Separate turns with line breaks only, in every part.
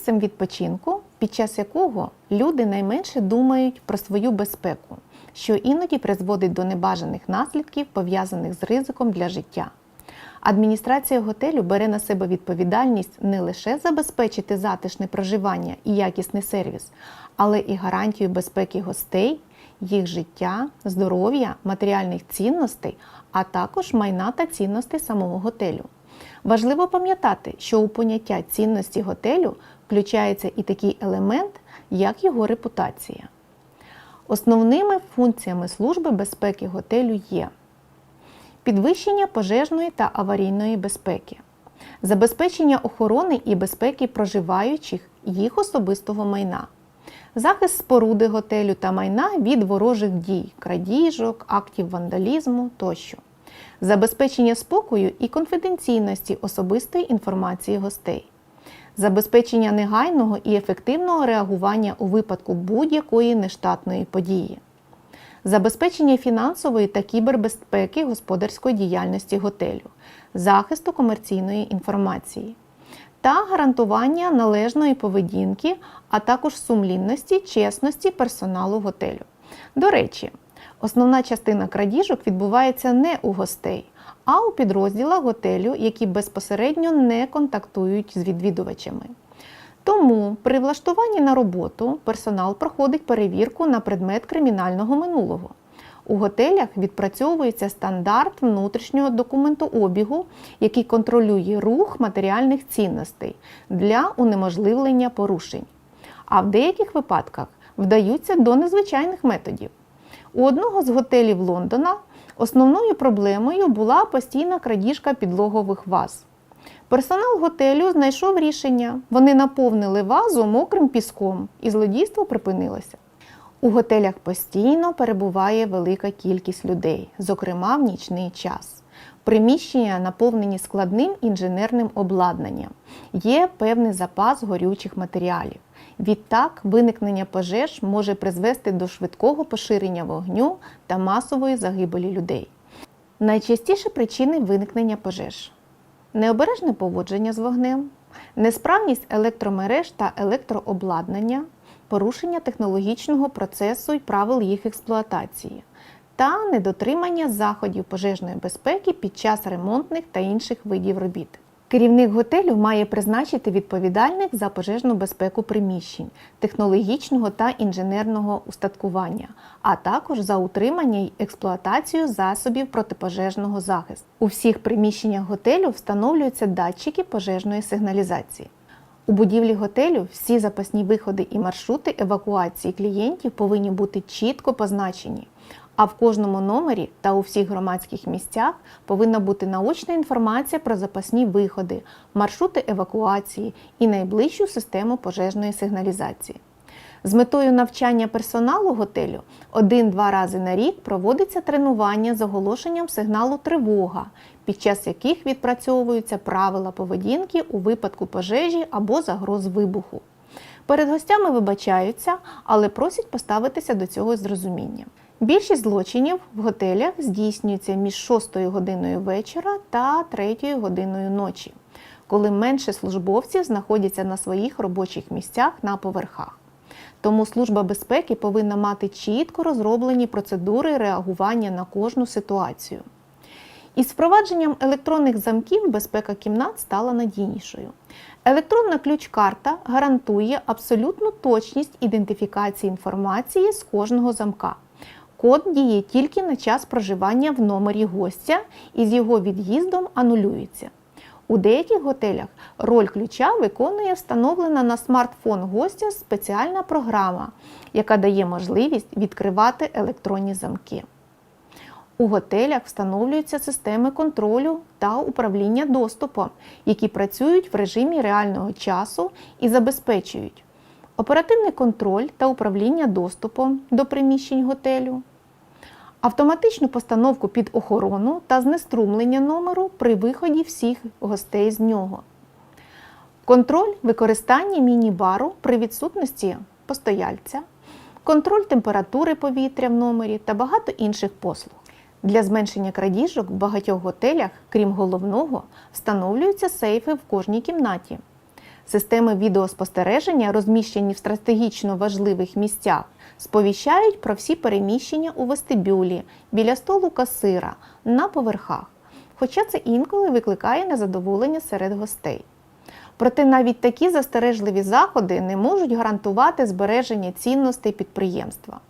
Місцем відпочинку, під час якого люди найменше думають про свою безпеку, що іноді призводить до небажаних наслідків, пов'язаних з ризиком для життя. Адміністрація готелю бере на себе відповідальність не лише забезпечити затишне проживання і якісний сервіс, але і гарантію безпеки гостей, їх життя, здоров'я, матеріальних цінностей, а також майна та цінностей самого готелю. Важливо пам'ятати, що у поняття цінності готелю включається і такий елемент, як його репутація. Основними функціями служби безпеки готелю є підвищення пожежної та аварійної безпеки, забезпечення охорони і безпеки проживаючих їх особистого майна, захист споруди готелю та майна від ворожих дій, крадіжок, актів вандалізму тощо, забезпечення спокою і конфіденційності особистої інформації гостей. Забезпечення негайного і ефективного реагування у випадку будь-якої нештатної події, забезпечення фінансової та кібербезпеки господарської діяльності готелю, захисту комерційної інформації та гарантування належної поведінки, а також сумлінності, чесності персоналу готелю. До речі, основна частина крадіжок відбувається не у гостей, а у підрозділах готелю, які безпосередньо не контактують з відвідувачами. Тому при влаштуванні на роботу персонал проходить перевірку на предмет кримінального минулого. У готелях відпрацьовується стандарт внутрішнього документообігу, який контролює рух матеріальних цінностей для унеможливлення порушень. А в деяких випадках вдаються до незвичайних методів. У одного з готелів Лондона основною проблемою була постійна крадіжка підлогових ваз. Персонал готелю знайшов рішення. Вони наповнили вазу мокрим піском, і злодійство припинилося. У готелях постійно перебуває велика кількість людей, зокрема в нічний час. Приміщення наповнені складним інженерним обладнанням, є певний запас горючих матеріалів. Відтак, виникнення пожеж може призвести до швидкого поширення вогню та масової загибелі людей. Найчастіші причини виникнення пожеж необережне поводження з вогнем, несправність електромереж та електрообладнання, порушення технологічного процесу і правил їх експлуатації та недотримання заходів пожежної безпеки під час ремонтних та інших видів робіт. Керівник готелю має призначити відповідальних за пожежну безпеку приміщень, технологічного та інженерного устаткування, а також за утримання й експлуатацію засобів протипожежного захисту. У всіх приміщеннях готелю встановлюються датчики пожежної сигналізації. У будівлі готелю всі запасні виходи і маршрути евакуації клієнтів повинні бути чітко позначені. А в кожному номері та у всіх громадських місцях повинна бути наочна інформація про запасні виходи, маршрути евакуації і найближчу систему пожежної сигналізації. З метою навчання персоналу готелю один-два рази на рік проводиться тренування з оголошенням сигналу тривога, під час яких відпрацьовуються правила поведінки у випадку пожежі або загроз вибуху. Перед гостями вибачаються, але просять поставитися до цього з розумінням. Більшість злочинів в готелях здійснюється між 6 годиною вечора та 3 годиною ночі, коли менше службовців знаходяться на своїх робочих місцях на поверхах. Тому служба безпеки повинна мати чітко розроблені процедури реагування на кожну ситуацію. Із впровадженням електронних замків безпека кімнат стала надійнішою. Електронна ключ-карта гарантує абсолютну точність ідентифікації інформації з кожного замка. Код діє тільки на час проживання в номері гостя і з його від'їздом анулюється. У деяких готелях роль ключа виконує встановлена на смартфон гостя спеціальна програма, яка дає можливість відкривати електронні замки. У готелях встановлюються системи контролю та управління доступом, які працюють в режимі реального часу і забезпечують оперативний контроль та управління доступом до приміщень готелю, автоматичну постановку під охорону та знеструмлення номеру при виході всіх гостей з нього, контроль використання міні-бару при відсутності постояльця, контроль температури повітря в номері та багато інших послуг. Для зменшення крадіжок в багатьох готелях, крім головного, встановлюються сейфи в кожній кімнаті. Системи відеоспостереження, розміщені в стратегічно важливих місцях, сповіщають про всі переміщення у вестибюлі, біля столу касира, на поверхах. Хоча це інколи викликає незадоволення серед гостей. Проте навіть такі застережливі заходи не можуть гарантувати збереження цінностей підприємства.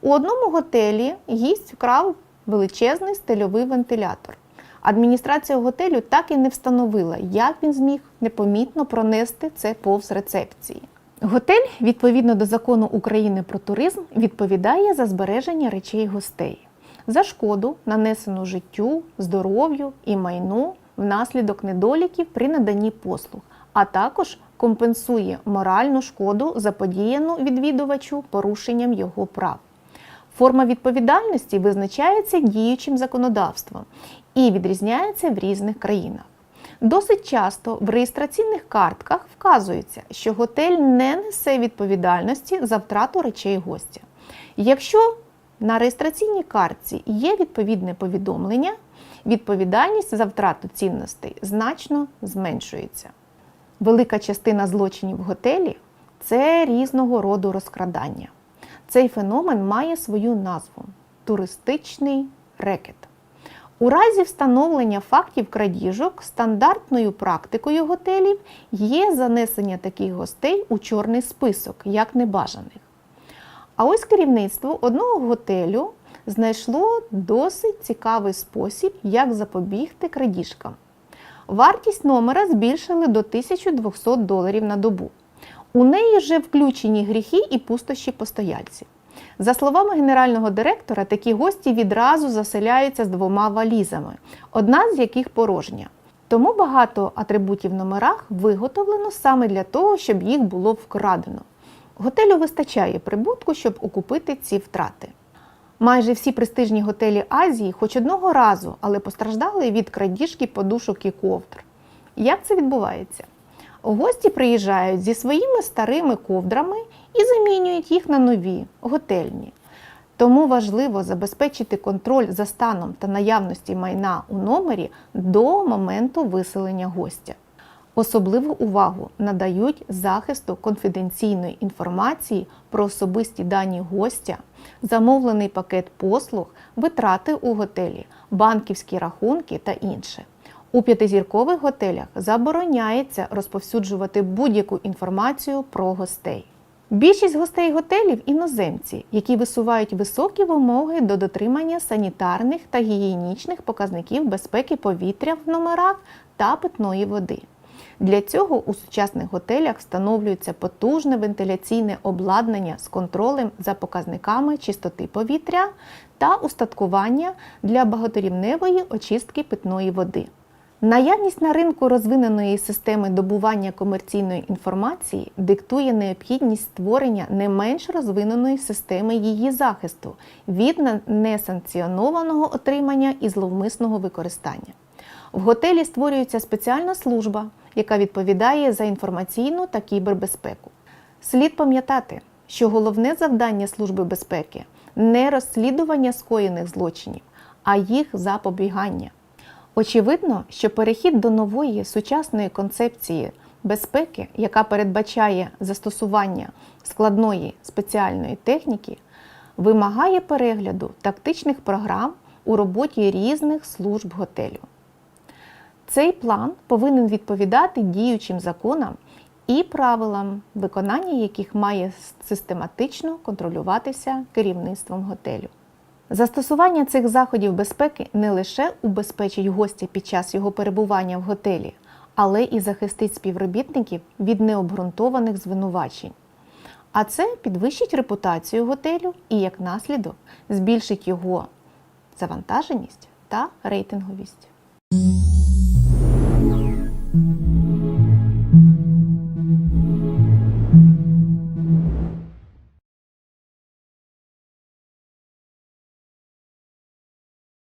У одному готелі гість вкрав величезний стильовий вентилятор. Адміністрація готелю так і не встановила, як він зміг непомітно пронести це повз рецепції. Готель, відповідно до закону України про туризм, відповідає за збереження речей гостей, за шкоду, нанесену життю, здоров'ю і майну внаслідок недоліків при наданні послуг, а також компенсує моральну шкоду, заподіяну відвідувачу порушенням його прав. Форма відповідальності визначається діючим законодавством і відрізняється в різних країнах. Досить часто в реєстраційних картках вказується, що готель не несе відповідальності за втрату речей гостя. Якщо на реєстраційній картці є відповідне повідомлення, відповідальність за втрату цінностей значно зменшується. Велика частина злочинів в готелі це різного роду розкрадання. Цей феномен має свою назву туристичний рекет. У разі встановлення фактів крадіжок стандартною практикою готелів є занесення таких гостей у чорний список як небажаних. А ось керівництво одного готелю знайшло досить цікавий спосіб, як запобігти крадіжкам. Вартість номера збільшили до 1200 доларів на добу. У неї вже включені гріхи і пустощі постояльців. За словами генерального директора, такі гості відразу заселяються з двома валізами, одна з яких порожня. Тому багато атрибутів в номерах виготовлено саме для того, щоб їх було вкрадено. Готелю вистачає прибутку, щоб окупити ці втрати. Майже всі престижні готелі Азії хоч одного разу, але постраждали від крадіжки подушок і ковдр. Як це відбувається? Гості приїжджають зі своїми старими ковдрами і замінюють їх на нові, готельні. Тому важливо забезпечити контроль за станом та наявності майна у номері до моменту виселення гостя. Особливу увагу надають захисту конфіденційної інформації про особисті дані гостя, замовлений пакет послуг, витрати у готелі, банківські рахунки та інше. У п'ятизіркових готелях забороняється розповсюджувати будь-яку інформацію про гостей. Більшість гостей готелів іноземці, які висувають високі вимоги до дотримання санітарних та гігієнічних показників безпеки повітря в номерах та питної води. Для цього у сучасних готелях встановлюється потужне вентиляційне обладнання з контролем за показниками чистоти повітря та устаткування для багаторівневої очистки питної води. Наявність на ринку розвиненої системи добування комерційної інформації диктує необхідність створення не менш розвиненої системи її захисту від несанкціонованого отримання і зловмисного використання. В готелі створюється спеціальна служба, яка відповідає за інформаційну та кібербезпеку. Слід пам'ятати, що головне завдання Служби безпеки не розслідування скоєних злочинів, а їх запобігання. Очевидно, що перехід до нової сучасної концепції безпеки, яка передбачає застосування складної спеціальної техніки, вимагає перегляду тактичних програм у роботі різних служб готелю. Цей план повинен відповідати діючим законам і правилам, виконання яких має систематично контролюватися керівництвом готелю. Застосування цих заходів безпеки не лише убезпечить гостя під час його перебування в готелі, але і захистить співробітників від необґрунтованих звинувачень. А це підвищить репутацію готелю і, як наслідок, збільшить його завантаженість та рейтинговість.